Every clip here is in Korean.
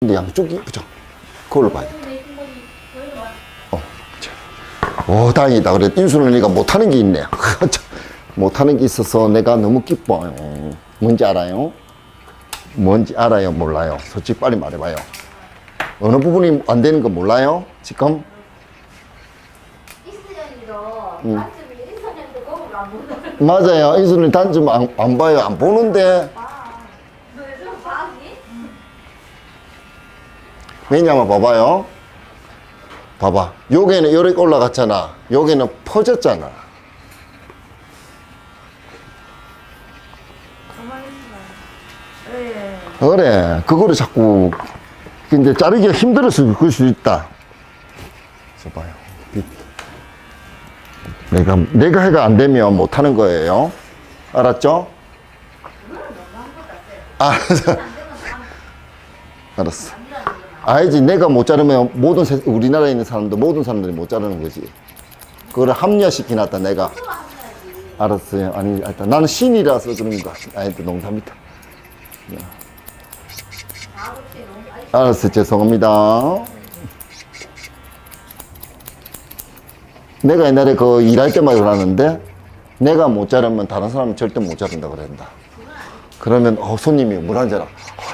근데 양쪽이 그죠? 그걸로 봐야 돼. 어, 자. 오, 다행이다. 그래, 인수는이가 못하는 게 있네. 참, 못하는 게 있어서 내가 너무 기뻐요. 뭔지 알아요? 뭔지 알아요? 몰라요? 솔직히 빨리 말해봐요. 어느 부분이 안 되는 거 몰라요? 지금? 음. 맞아요. 인수는 단점 안, 안 봐요. 안 보는데. 너 요즘 봐니? 왜냐 면 봐봐요. 봐봐. 여기는 이렇게 올라갔잖아. 여기는 퍼졌잖아. 그래. 그거를 자꾸 근데 자르기가 힘들어서 그럴 수 있다. 저 봐요. 이- 내가 내가 해가 안 되면 못 하는 거예요. 알았죠? 알았어. 알았어. 알지. 내가 못 자르면 모든 세- 우리나라에 있는 사람들 모든 사람들이 못 자르는 거지. 그거를 합리화시키놨다 내가. 알았어요. 아니, 일단 나는 신이라서 그런 거. 또 농담이다. 알았어. 죄송합니다. 내가 옛날에 그 일할 때마다 그러는데 내가 못 자르면 다른 사람은 절대 못 자른다 그랬다. 그러면 어, 손님이 물 한 잔. 아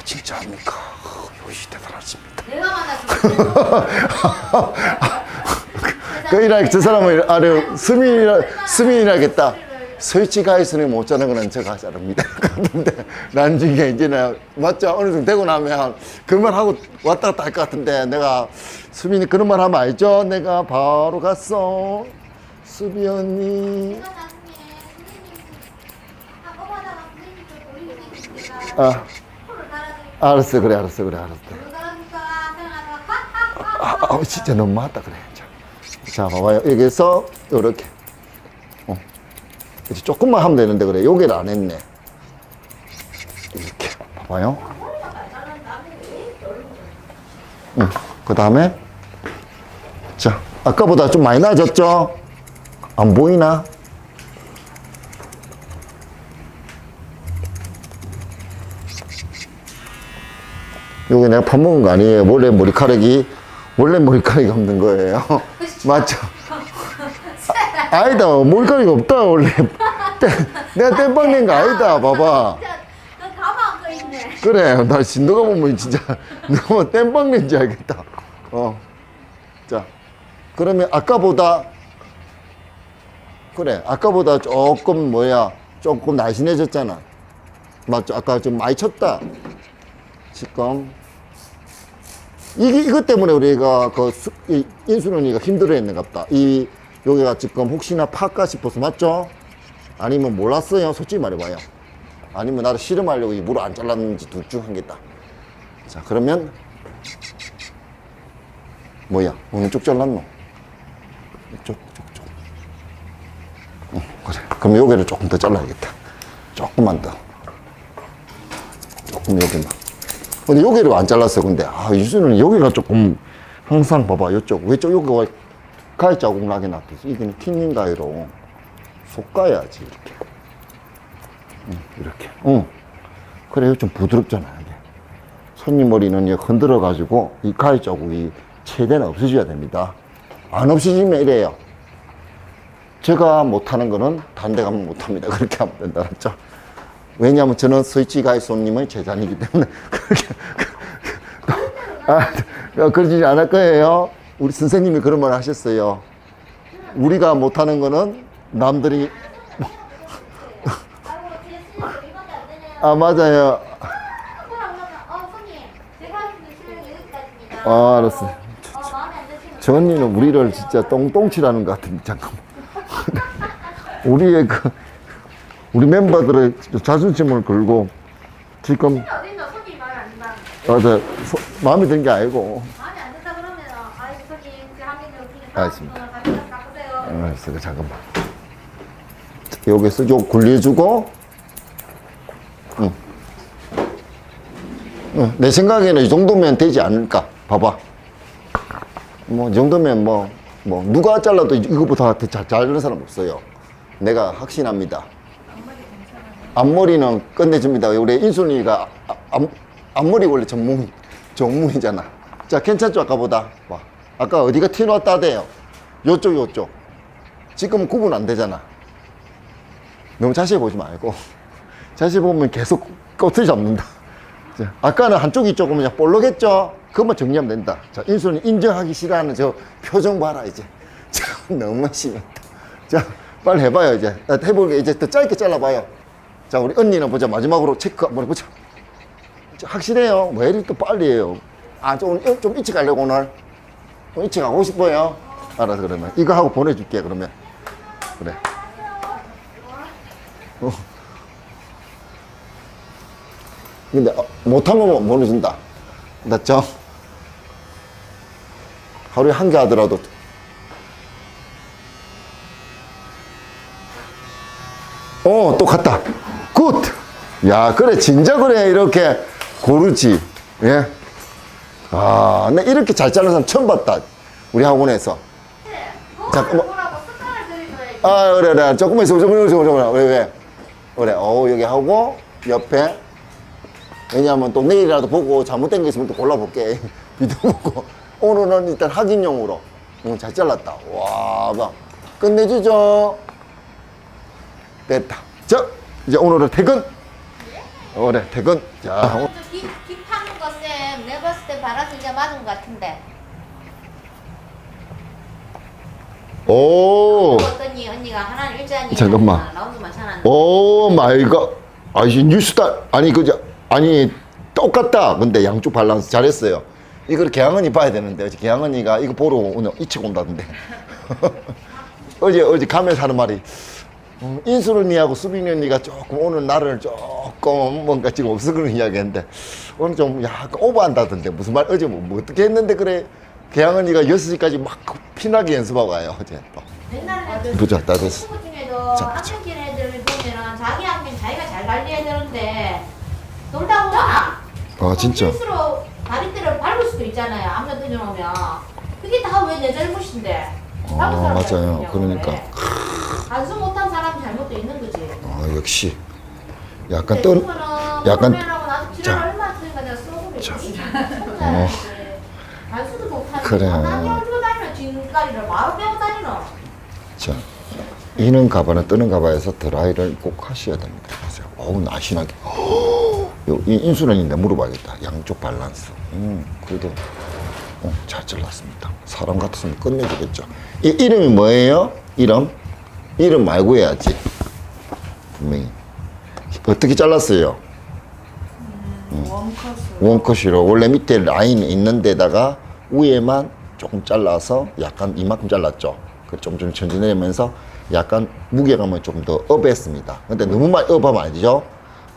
진짜 합니까? 어, 역시 대단하십니다. 내가 만났을 그 일할 저 사람은 아래 수민이라 수민이라겠다. 설치가 있으니 못 자는 거는 제가 자릅니다. 근데 나중에 이제는 맞죠? 어느 정도 되고 나면 그말 하고 왔다 갔다 할 것 같은데 내가 수민이 그런 말 하면 알죠? 내가 바로 갔어. 수비 언니. 아, 달아드릴게요 알았어, 그래, 알았어, 그래, 알았어. 코를 달아줄까 생각하다가 아, 아, 진짜 너무 많다 그래. 자, 자 봐봐요. 여기서 이렇게, 어, 이렇게 조금만 하면 되는데 그래. 여기를 안 했네. 이렇게 봐봐요. 응. 그 다음에 자, 아까보다 좀 많이 나아졌죠? 안 보이나? 여기 내가 밥 먹은 거 아니에요. 원래 머리카락이, 원래 머리카락이 없는 거예요. 맞죠? 아, 아니다. 머리카락이 없다, 원래. 때- 내가 땜빵 낸거 아니다. 봐봐. 그래. 나 진도가 보면 진짜 너무 땜빵 낸지 알겠다. 어. 자. 그러면 아까보다, 그래. 아까보다 조금 뭐야. 조금 날씬해졌잖아. 맞죠? 아까 좀 많이 쳤다. 지금. 이게, 이것 때문에 우리가 그 수, 이 인수는이가 힘들어 했는 같다. 이, 여기가 지금 혹시나 파까 싶어서 맞죠? 아니면 몰랐어요? 솔직히 말해봐요. 아니면 나를 실험하려고 이 물을 안 잘랐는지 둘 중 한 개다. 자, 그러면, 뭐야? 어느 쪽 잘랐노? 이쪽, 이쪽, 쪽. 응, 그래. 그럼 여기를 조금 더 잘라야겠다. 조금만 더. 조금 여기만. 근데 여기를 안 잘랐어. 근데, 아, 이수는 여기가 조금, 항상 봐봐. 이쪽, 왼쪽 여기가 가위 자국 나게 놔뒀어. 이게 튀는 가위로 솎아야지, 이렇게. 응, 이렇게. 응. 그래요. 좀 부드럽잖아, 이게. 손님 머리는 이제 흔들어 가지고 이 가위 자국이 최대한 없어져야 됩니다. 안 없어지면 이래요. 제가 못하는 거는 데 가면 못합니다. 그렇게 하면 된다. 알았죠? 왜냐하면 저는 가이 손님의 제자이기 때문에 그렇게 아, 그러지 않을 거예요. 우리 선생님이 그런 말 하셨어요. 우리가 못하는 거는 남들이 아 맞아요. 아, 알았어. 언니는 우리를 진짜 똥똥치라는 것 같은데 잠깐만. 우리의 그 우리 멤버들의 자존심을 걸고 지금 어딘가 마음에 안 든다. 맞아. 소- 마음에 든 게 아니고. 마음에 안 든다 그러면 아이고 손님 그 한개는 어떻게 알겠습니다. 알았어 잠깐만. 여기서 요 굴려주고 응. 응, 내 생각에는 이 정도면 되지 않을까? 봐봐. 뭐 이 정도면 뭐, 뭐 누가 잘라도 이거보다 더 잘 자르는 사람 없어요. 내가 확신합니다 앞머리는 끝내줍니다 우리 인순이가 앞, 앞, 앞머리 원래 전문 정문이잖아. 자, 괜찮죠? 아까보다. 봐. 아까 어디가 튀어나왔다 돼요? 요쪽, 요쪽. 지금 구분 안 되잖아. 너무 자세히 보지 말고. 자세히 보면 계속 꼬투리 잡는다. 자, 아까는 한쪽이 조금 그냥 볼록했죠? 그것만 정리하면 된다. 자, 인수는 인정하기 싫어하는 저 표정 봐라, 이제. 참, 너무 심했다. 자, 빨리 해봐요, 이제. 나 해보게, 이제 더 짧게 잘라봐요. 자, 우리 언니는 보자. 마지막으로 체크 한번 해보자. 자, 확실해요. 왜 이렇게 빨리 해요? 아, 좀, 일- 좀 일찍 가려고 오늘? 좀 일찍 가고 싶어요? 알아서 그러면. 이거 하고 보내줄게, 그러면. 그래. 어. 근데 어, 못하면 보내준다. 맞죠? 하루에 한 개 하더라도. 어, 또 갔다. 굿! 야, 그래, 진짜 그래. 이렇게 고르지. 예. 아, 나 이렇게 잘 자르는 사람 처음 봤다. 우리 학원에서. 잠깐만. 뭐라고 습관을 들이줘야지. 아, 그래, 그래. 조금만 있어, 조금만 있어, 조금만 있어. 왜, 왜? 그래, 어 여기 하고, 옆에. 왜냐하면 또 내일이라도 보고 잘못된 게 있으면 또 골라볼게. 비디오 보고. 오늘은 일단 확인용으로. 응, 잘 잘랐다. 와, 봐. 끝내주죠. 됐다. 자, 이제 오늘은 퇴근. 그래, 퇴근. 자, 오- 기, 기 파는 거 쌤, 내가 봤을 때 이제 맞은 것 같은데. 오. 어떠니 언니가 하나는 일자니 잠깐만. 오 마이 갓. 아, 이 뉴스타 아니 그저 아니 똑같다. 근데 양쪽 밸런스 잘했어요. 이걸 개항언니 봐야 되는데 어제 개항언니가 이거 보러 오늘 일찍 온다던데. 어제 어제 가면서 하는 말이 음, 인수언니하고 수빈이 언니가 조금 오늘 나를 조금 뭔가 지금 없어 그런 이야기했는데 오늘 좀 약간 오버한다던데 무슨 말 어제 뭐, 뭐 어떻게 했는데 그래 개항언니가 6시까지 막 피나게 연습하고 가요 어제 또. 옛날에 보자 다 됐어. 친구 중에도 길 애들 보면은 자기 학교는 자기가 잘 관리해야 되는데 놀다 오잖아. 아 진짜. 실수로 다리대를 밟을 수도 있잖아요. 암면 등려오면 그게 다 왜 내 잘못인데? 아, 맞아요. 그러니까. 그래. 단수 못한 사람 잘못도 있는 거지. 아 역시 약간 떤 그거는 약간- 자. 자. 혼자 이제 단수도 못하는 그래. 자, 이는 가바는 뜨는 가바에서 드라이를 꼭 하셔야 됩니다. 보세요. 어우. 요, 이 인수는인데 물어봐야겠다. 양쪽 밸런스. 음, 그래도, 어, 잘 잘랐습니다. 사람 같았으면 끝내주겠죠. 이 이름이 뭐예요? 이름? 이름 말고 해야지. 분명히. 어떻게 잘랐어요? 원컷이로 원래 밑에 라인이 있는 데다가 위에만 조금 잘라서 약간 이만큼 잘랐죠. 그좀좀 전진내면서 약간 무게감을 좀 더 업했습니다. 근데 너무 많이 업하면 안 되죠.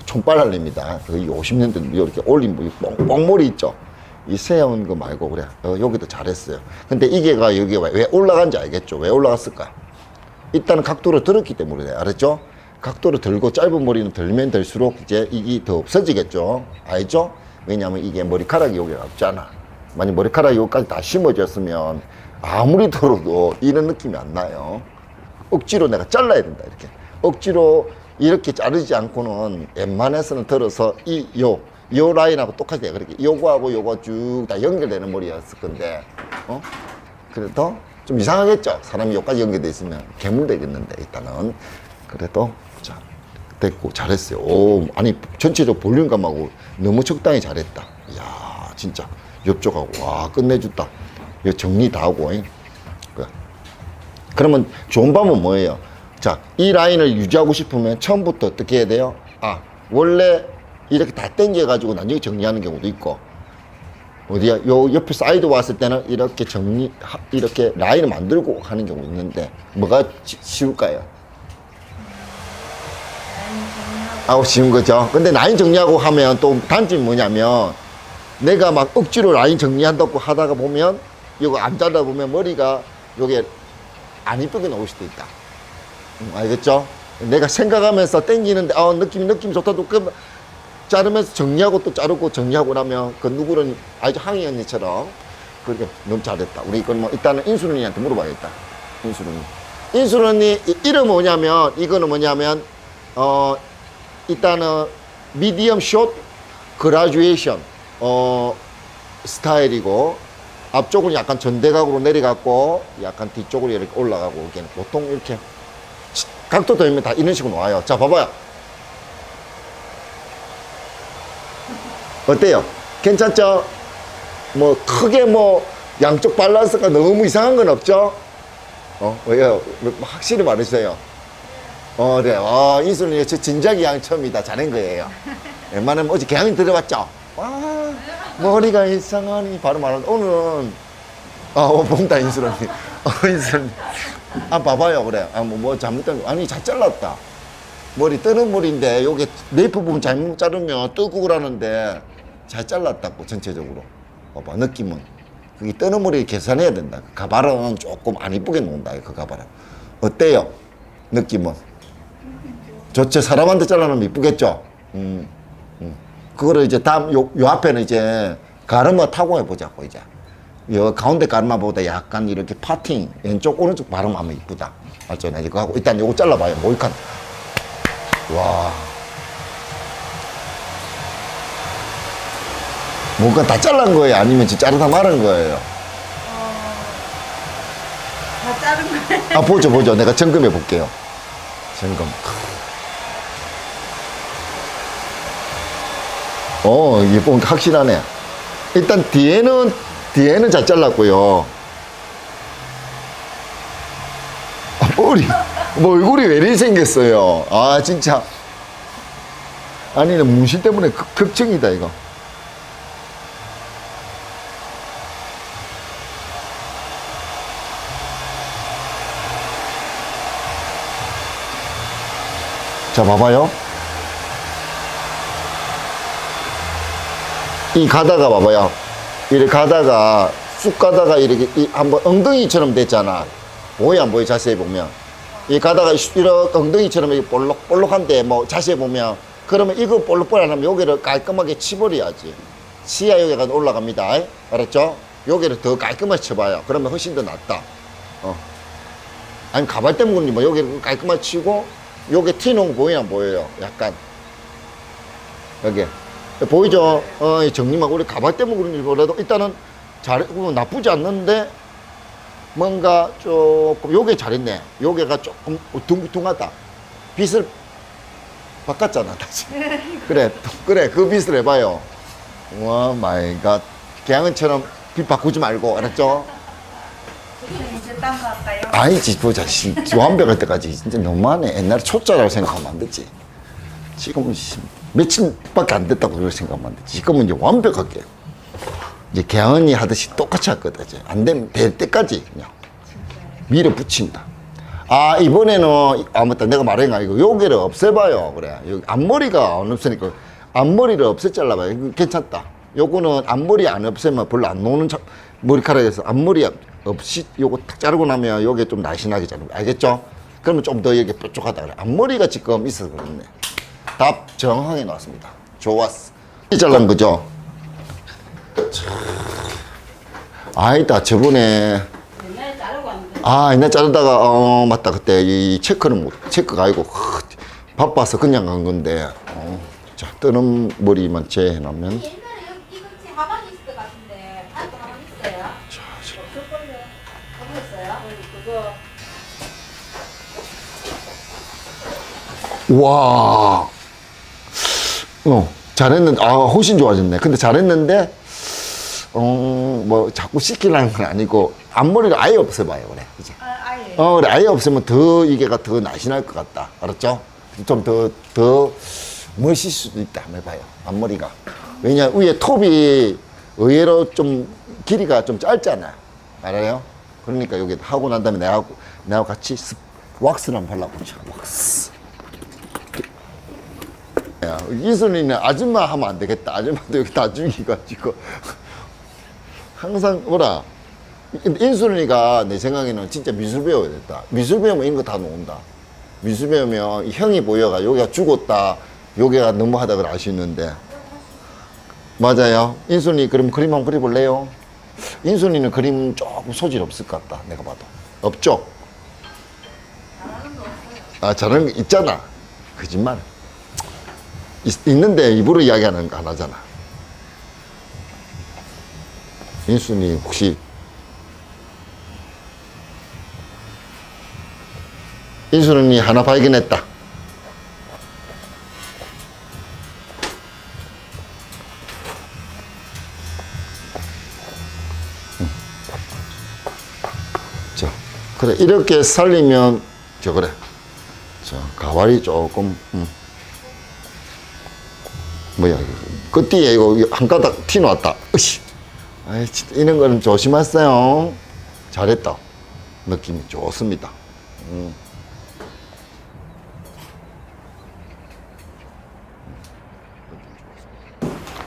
총빨알립니다. 거의 50년대 이렇게 올린 뭐 뽕- 뽕머리 있죠. 이 세운 거 말고 그래. 어, 여기도 잘했어요. 근데 이게가 여기가 왜 올라간지 알겠죠? 왜 올라갔을까? 일단은 각도를 들었기 때문에 알았죠? 각도를 들고 짧은 머리는 들면 들수록 이제 이게 더 없어지겠죠. 알죠? 왜냐하면 이게 머리카락이 여기 없잖아. 만약 머리카락이 여기까지 다 심어졌으면 아무리 들어도 이런 느낌이 안 나요. 억지로 내가 잘라야 된다 이렇게. 억지로 이렇게 자르지 않고는 웬만해서는 들어서 이요 요 라인하고 똑같아요. 그렇게 요거하고 요거 쭉 다 연결되는 머리였을 건데, 어? 그래도 좀 이상하겠죠. 사람이 여기까지 연결돼 있으면 괴물 되겠는데 일단은 그래도 자 됐고 잘했어요. 오 아니 전체적 볼륨감하고 너무 적당히 잘했다. 이야 진짜 옆쪽하고 와 끝내줬다. 이거 정리 다 하고. 잉? 그. 그러면 좋은 방법은 뭐예요? 자, 이 라인을 유지하고 싶으면 처음부터 어떻게 해야 돼요? 아, 원래 이렇게 다 당겨가지고 나중에 정리하는 경우도 있고, 어디야? 요 옆에 사이드 왔을 때는 이렇게 정리, 하- 이렇게 라인을 만들고 하는 경우 있는데, 뭐가 지- 쉬울까요? 아우, 쉬운 거죠. 근데 라인 정리하고 하면 또 단점이 뭐냐면, 내가 막 억지로 라인 정리한다고 하다가 보면, 이거 안 자르다 보면 머리가 요게 안 이쁘게 나올 수도 있다. 음, 알겠죠? 내가 생각하면서 땡기는데, 아, 느낌이, 느낌이 좋다. 또 그, 자르면서 정리하고 또 자르고 정리하고 나면 그 누구는 아주 항희 언니처럼 그렇게 너무 잘했다. 우리 이건 뭐 일단은 인수언니한테 물어봐야겠다. 인수언니. 인수언니 이- 이름 뭐냐면 이거는 뭐냐면 어 일단은 미디엄 숏 그라듀에이션 어 스타일이고 앞쪽은 약간 전대각으로 내려갔고 약간 뒤쪽으로 이렇게 올라가고 이렇게 보통 이렇게 치- 각도 되면 다 이런 식으로 와요. 자 봐봐요. 어때요? 괜찮죠? 뭐 크게 뭐 양쪽 밸런스가 너무 이상한 건 없죠? 어 왜요? 뭐 확실히 말해주세요. 어, 네. 어, 인수는 저 진작에 양 처음이다. 잘한 거예요. 웬만하면 어제 개항이 들어봤죠? 와, 머리가 이상하니. 바로 말하는 오늘은, 아, 어, 본다, 인수는. 어, 인수는. 아, 봐봐요. 그래. 아, 뭐, 뭐 잘못된 거. 아니, 잘 잘랐다. 머리 뜨는 머리인데, 요게 네이프 부분 잘못 자르면 뜨고 그러는데, 잘 잘랐다고, 전체적으로. 봐봐, 느낌은. 그게 뜨는 머리 계산해야 된다. 그 가발은 조금 안 이쁘게 놓는다, 그 가발은. 어때요? 느낌은? 좋죠. 사람한테 잘라놓으면 이쁘겠죠? 음, 음. 그거를 이제 다음, 요, 요 앞에는 이제 가르마 타고 해보자고, 이제. 요 가운데 가르마보다 약간 이렇게 파팅, 왼쪽, 오른쪽 바르면 이쁘다. 맞죠? 나 이거 하고, 일단 요거 잘라봐요. 모이칸. 와. 뭔가 다 잘란 거예요? 아니면 진짜 자르다 말은 거예요? 다 자른 거예요. 아, 보죠, 보죠. 내가 점검해 볼게요. 점검. 어, 이게 보니까 확실하네. 일단 뒤에는, 뒤에는 잘 잘랐고요. 아, 머리, 뭐 얼굴이 왜 이리 생겼어요? 아, 진짜. 아니, 문신 때문에 극, 극증이다, 이거. 자, 봐봐요. 이 가다가 봐봐요. 이렇게 가다가 쑥 가다가 이렇게 이 한번 엉덩이처럼 됐잖아. 보여 안 보여 자세히 보면. 이 가다가 이렇게 엉덩이처럼 이렇게 볼록볼록한데 뭐 자세히 보면 그러면 이거 볼록볼록 안 하면 여기를 깔끔하게 치버려야지. 치아 여기가 올라갑니다. 알았죠? 여기를 더 깔끔하게 쳐봐요. 그러면 훨씬 더 낫다. 어. 아니 가발 때문에 뭐 여기 깔끔하게 치고 요게 티놓은 거 보이나 안 보여요? 약간 여기 보이죠? 어, 이 정리하고 우리 가발 때문에 그런지 몰라도 일단은 잘 어, 나쁘지 않는데 뭔가 조금 요게 잘했네. 요게가 조금 우퉁우퉁하다. 빗을 바꿨잖아 다시. 그래 그래 그 빗을 해봐요. 와 마이 갓. 개항은처럼 빗 바꾸지 말고 알았죠? 아니지 보자 씨, 완벽할 때까지 진짜 너무하네. 옛날에 초짜라고 생각하면 안 되지. 지금은 씨, 며칠밖에 안 됐다고 그렇게 생각하면 안 되지. 지금은 이제 완벽하게. 이제 개헌이 하듯이 똑같이 할 거다 이제. 안 되면 될 때까지 그냥 밀어붙인다. 아 이번에는 아 맞다 내가 말한 거 아니고 요게를 없애봐요. 그래. 여기 앞머리가 안 없으니까 앞머리를 없애 잘라봐요. 괜찮다. 요거는 앞머리 안 없애면 별로 안 노는 자- 머리카락에서 앞머리 없이 요거 탁 자르고 나면 요게 좀 날씬하게 자르면 알겠죠? 그러면 좀더 이게 뾰족하다 그래 앞머리가 지금 있어서 그렇네 답 정확하게 나왔습니다 좋았어 이 잘란 거죠? 아니다 저번에 자르고. 아, 옛날 자르다가, 어, 맞다. 그때 이 체크는 못, 체크가 아니고, 크, 바빠서 그냥 간 건데, 어, 자, 뜨는 머리만 제해놓으면. 와, 어, 잘했는데, 아, 훨씬 좋아졌네. 근데 잘했는데, 어, 뭐, 자꾸 시키라는 건 아니고, 앞머리를 아예 없애봐요, 그래. 이제. 아, 아예. 어, 그래. 아예 없으면 더, 이게가 더 날씬할 것 같다. 알았죠? 좀 더, 더 멋있을 수도 있다. 한번 해봐요. 앞머리가. 왜냐, 위에 톱이 의외로 좀 길이가 좀 짧잖아. 알아요? 그러니까 여기 하고 난 다음에 내가, 내가 같이 습, 왁스를 한번 발라보자. 왁스. 야, 이순이는 아줌마 하면 안 되겠다. 아줌마도 여기 다 죽이가지고. 항상, 뭐라. 인순이가 내 생각에는 진짜 미술 배워야 겠다 미술 배우면 이런 거 다 놓는다. 미술 배우면 이 형이 보여가 여기가 죽었다. 여기가 너무하다 그걸 있는데. 맞아요. 인순이 그럼 그림 한번 그려볼래요? 인순이는 그림 조금 소질 없을 것 같다. 내가 봐도. 없죠? 아, 거 있잖아. 거짓말. 있, 있는데 입으로 이야기하는 거 안 하잖아. 인순이 혹시 인순이 하나 발견했다. 음. 자, 그래 이렇게 살리면 저 그래. 자, 가발이 조금 음. 뭐야 끝뒤에 이거 한 가닥 티 났다. 으씨. 아이 이런 거는 조심하세요. 잘했다. 느낌이 좋습니다. 음.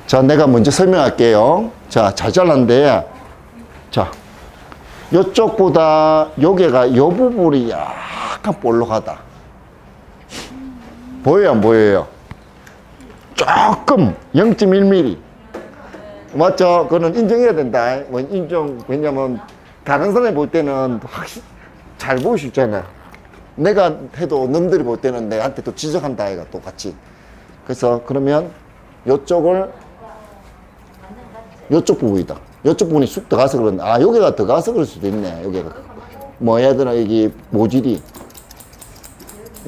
자, 내가 먼저 설명할게요. 자, 잘 잘랐는데, 자, 요쪽보다 요게가 요 부분이 약간 볼록하다. 보여요, 안 보여요? 조금 0.1mm. 맞죠? 그거는 인정해야 된다. 뭐 인정, 왜냐면 다른 사람이 볼 때는 확실히 잘 보일 수 있잖아. 내가 해도 놈들이 볼 때는 내한테 또 지적한다, 아이가 똑같이. 그래서 그러면 요쪽을 요쪽 부분이다. 요쪽 부분이 쑥 들어가서 그런다. 아, 여기가 들어가서 그럴 수도 있네. 여기가. 뭐 되나, 이게 모질이.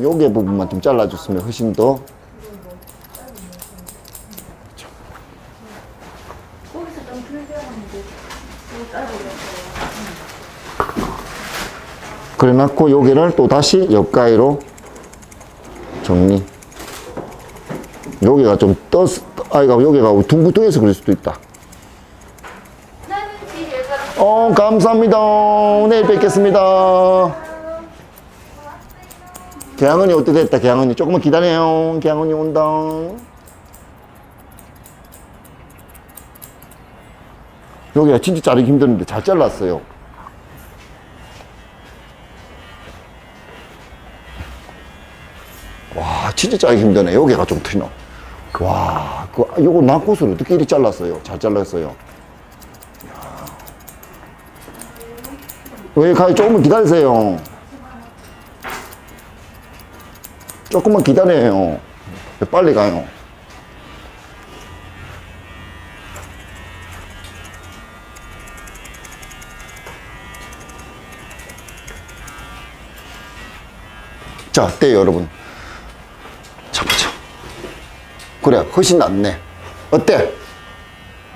요게 부분만 좀 잘라줬으면 훨씬 더. 거기서 좀 길게 하는데 이거 자르고 그래 놨고, 여기를 또 다시 옆가위로 정리. 여기가 좀 떠, 아이가 여기가 둥글둥해서 그럴 수도 있다. 어, 감사합니다. 내일 뵙겠습니다. 개항은이 어떻게 됐다, 개항은이. 조금만 기다려요. 개항은이 온다. 여기가 진짜 자르기 힘드는데 잘 잘랐어요. 진짜 자르기 힘드네. 여기가 좀 튀노. 와, 그, 요거 낙꽃을 어떻게 이리 잘랐어요? 잘 잘랐어요. 왜 가요? 조금만 기다리세요. 조금만 기다려요. 왜 빨리 가요? 자, 때 여러분. 잡아줘. 그래, 훨씬 낫네. 어때?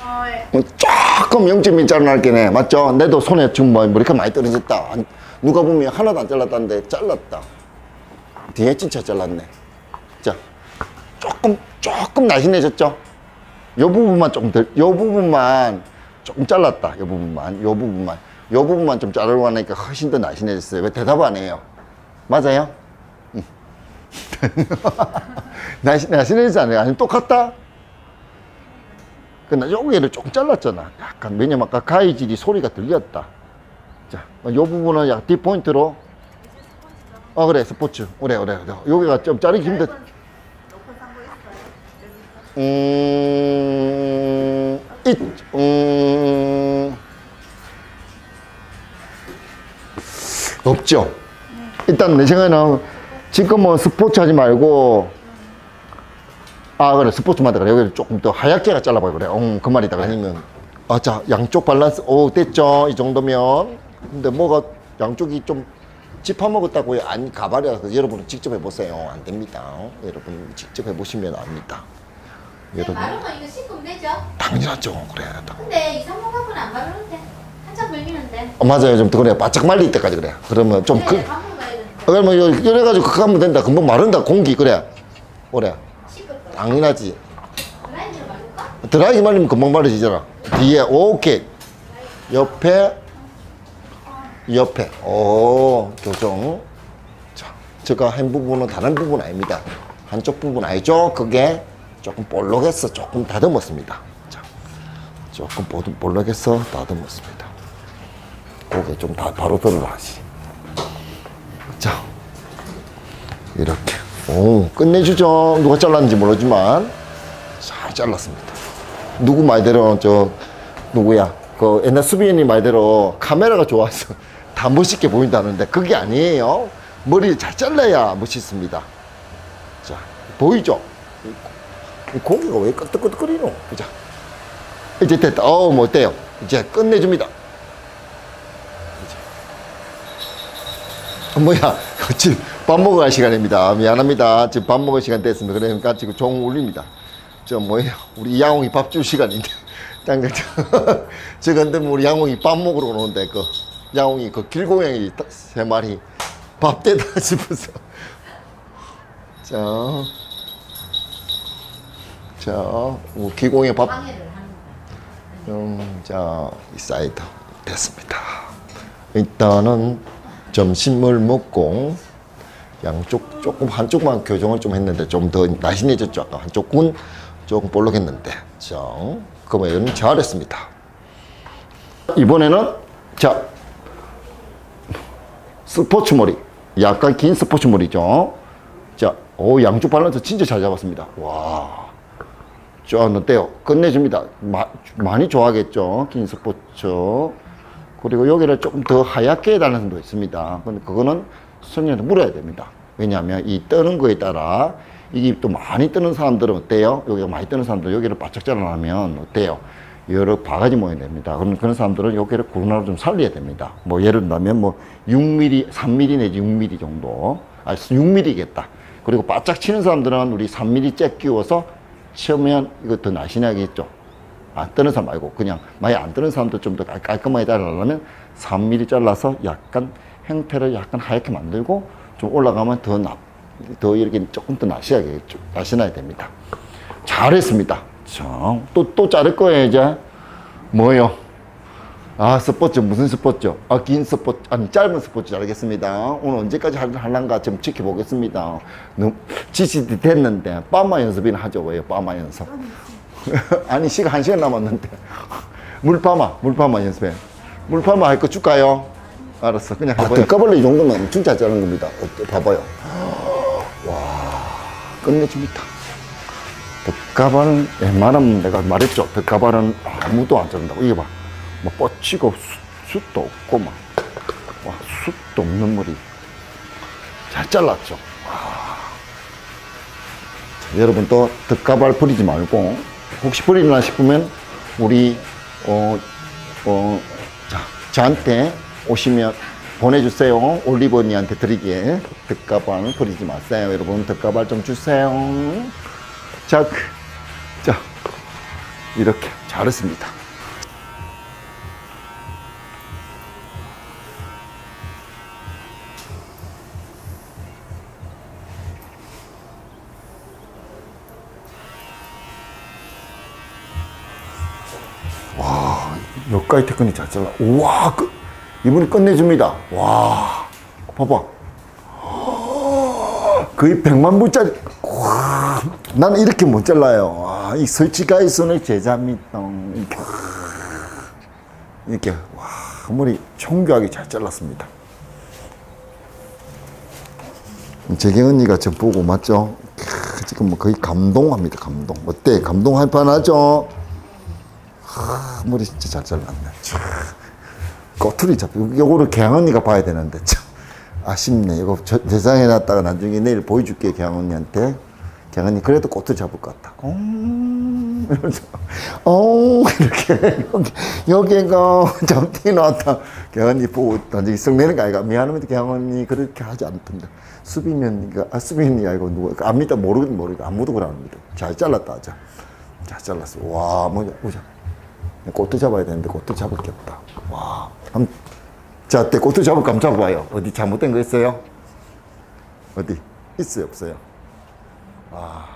어, 예. 뭐 조금 0.1 잘라날게네 맞죠? 내도 손에 지금 뭐 머리카락 많이 떨어졌다 안- 누가 보면 하나도 안 잘랐다는데 잘랐다 뒤에 진짜 잘랐네 자 조금 조금 날씬해졌죠? 요 부분만 조금 덜, 요 부분만 조금 잘랐다 요 부분만 요 부분만 요 부분만 좀 자르고 하니까 훨씬 더 날씬해졌어요 왜 대답 안 해요? 맞아요? 응. 날씬, 날씬해지지 않아요? 아니 똑같다? 그나 여기를 조금 잘랐잖아. 약간 왜냐면 아까 가위질이 소리가 들렸다. 자, 요 부분은 약 뒷포인트로. 어 그래 스포츠. 그래 그래 그래. 여기가 좀 자르기 힘들. 음, 이, 음, 없죠. 일단 내 생각에는 지금은 스포츠 하지 말고. 아 그래 스포츠마다 그래. 여기를 조금 더 하얗게 잘라봐 그래. 응, 그 말이다. 아니면 아자 양쪽 밸런스. 오 됐죠. 이 정도면. 근데 뭐가 양쪽이 좀 짚어먹었다고요? 아니 가발이라서 여러분은 직접 해보세요. 안 됩니다. 여러분 직접 해보시면 압니다. 여러분. 바르면 이거 씻으면 되죠? 당연하죠. 그래. 당- 근데 이상한 갖고는 안 바르는데 한참 걸리는데. 어, 맞아요. 좀더 그래 바짝 말릴 때까지 그래 그러면 좀 그, 네, 되는데 그러면 요- 이래가지고 그거 하면 된다 금방 마른다 공기 그래 거 당연하지? 드라이기 말리면 금방 마르지잖아. 뒤에 오케이. 옆에 옆에 오 교정. 자, 제가 한 부분은 다른 부분 아닙니다. 한쪽 부분 아니죠? 그게 조금 볼록해서 조금 다듬었습니다. 자, 조금 볼- 볼록해서 다듬었습니다. 고개 좀 다 바로 들어가지. 자, 이렇게. 오, 끝내주죠. 누가 잘랐는지 모르지만 잘 잘랐습니다. 누구 말대로 저 누구야 그 옛날 수비님 말대로 카메라가 좋아서 다 멋있게 보인다는데 그게 아니에요. 머리 잘 잘라야 멋있습니다. 자 보이죠? 이 고기가 왜 끄덕끄덕거리노? 보자. 이제 됐다. 어, 뭐 어때요? 이제 끝내줍니다. 어, 뭐야? 지금 밥할 시간입니다. 미안합니다. 지금 밥 먹을 시간 됐습니다. 그러니까 지금 종 울립니다. 저 뭐예요? 우리 양홍이 밥 줄 시간인데. 짱짱. 저 근데 뭐 우리 양홍이 밥 먹으러 오는데 그 양홍이 그 길고양이 다- 세 마리 밥 대다 싶어서. 자. 자, 뭐 기공의 밥 음, 자, 이 사이드 됐습니다. 일단은 점심을 먹고 양쪽 조금 한쪽만 교정을 좀 했는데 좀 더 날씬해졌죠. 아까 한쪽은 조금 볼록했는데. 자, 그러면 잘했습니다. 이번에는 자 스포츠 머리, 약간 긴 스포츠 머리죠. 자, 오 양쪽 밸런스 진짜 잘 잡았습니다. 와. 저 어때요? 끝내줍니다. 마, 많이 좋아하겠죠. 긴 스포츠. 그리고 여기를 조금 더 하얗게 해달라는 분도 있습니다. 근데 그거는 선생님한테 물어야 됩니다. 왜냐하면 이 뜨는 거에 따라 이게 또 많이 뜨는 사람들은 어때요? 여기가 많이 뜨는 사람들 여기를 바짝 잘라내면 어때요? 여러 바가지 모양이 됩니다. 그럼 그런 사람들은 여기를 구르나로 좀 살려야 됩니다. 뭐 예를 들면 뭐 6mm, 3mm 내지 6mm 정도. 아, 6mm겠다. 그리고 바짝 치는 사람들은 우리 3mm 째 끼워서 치면 이거 더 날씬하겠죠. 안 뜨는 사람 말고 그냥 많이 안 뜨는 사람도 좀 더 깔끔하게 자르려면 3mm 잘라서 약간 형태를 약간 하얗게 만들고 좀 올라가면 더 나, 더 이렇게 조금 더좀 날씬해야 됩니다. 잘했습니다. 자, 또, 또 자를 거예요, 이제. 뭐요? 아, 스포츠, 무슨 스포츠? 아, 긴 스포츠, 아니, 짧은 스포츠 자르겠습니다. 오늘 언제까지 할- 할란가 좀 지켜보겠습니다. 너무 지시 됐는데, 빠마 연습이나 하죠, 왜요? 빠마 연습. 아니, 시간 한 시간 남았는데. 물파마, 물파마 연습해. 물파마 할 거 줄까요? 알았어, 그냥 해봐요. 뒷가벌레 이 정도면 엄청 잘 자른 겁니다. 어때? 봐봐요. 와, 끝내줍니다. 덕가발은 웬만하면 내가 말했죠. 덕가발은 아무도 안 자른다고. 이게 봐. 뭐 뻗치고 수, 숱도 없고 막. 와, 숱도 없는 머리. 잘 잘랐죠. 와. 자, 여러분 또 덕가발 버리지 말고 혹시 버리나 싶으면 우리 어, 어, 자, 저한테 오시면 보내주세요. 올리버니한테 드리기에 덕가발 버리지 마세요. 여러분 덕가발 좀 주세요. 자, 그, 자, 이렇게 잘했습니다. 와, 여기까지 테크닉 잘 잘라. 우와, 그, 이분이 끝내줍니다. 와, 봐봐. 거의 100만 부짜리. 와, 나는 이렇게 못 잘라요. 와, 이 설치가 있으는 제자입니다. 이렇게. 와, 머리 청교하게 잘 잘랐습니다. 재경 언니가 저 보고 맞죠? 캬, 지금 뭐 거의 감동합니다, 감동. 어때? 감동할 뻔하죠? 하, 머리 진짜 잘 잘랐네. 참. 꼬투리 잡히고, 요거를 개항 언니가 봐야 되는데, 참. 아쉽네. 이거 저- 세상에 놨다가 나중에 내일 보여줄게, 개항 언니한테. 개항 언니, 그래도 꼬투리 잡을 것 같다. 어, 이러면서, 어, 이렇게. 여기, 여기가 잠티 나왔다. 개항 언니 보고 나중에 성내는 거 아이가. 미안합니다, 개항 언니. 그렇게 하지 않던데. 수빈이 언니가, 아, 수빈이 아이고, 누구, 안 믿다, 모르긴 모르고, 아무도 그러는데. 잘 잘랐다, 하자. 잘 잘랐어. 와, 뭐냐, 보자. 꽃도 잡아야 되는데 꽃도 잡을 게 없다. 와. 한, 자, 때 꽃도 잡을 거 한번 잡아봐요. 어디 잘못된 거 있어요? 어디? 있어요, 없어요? 와.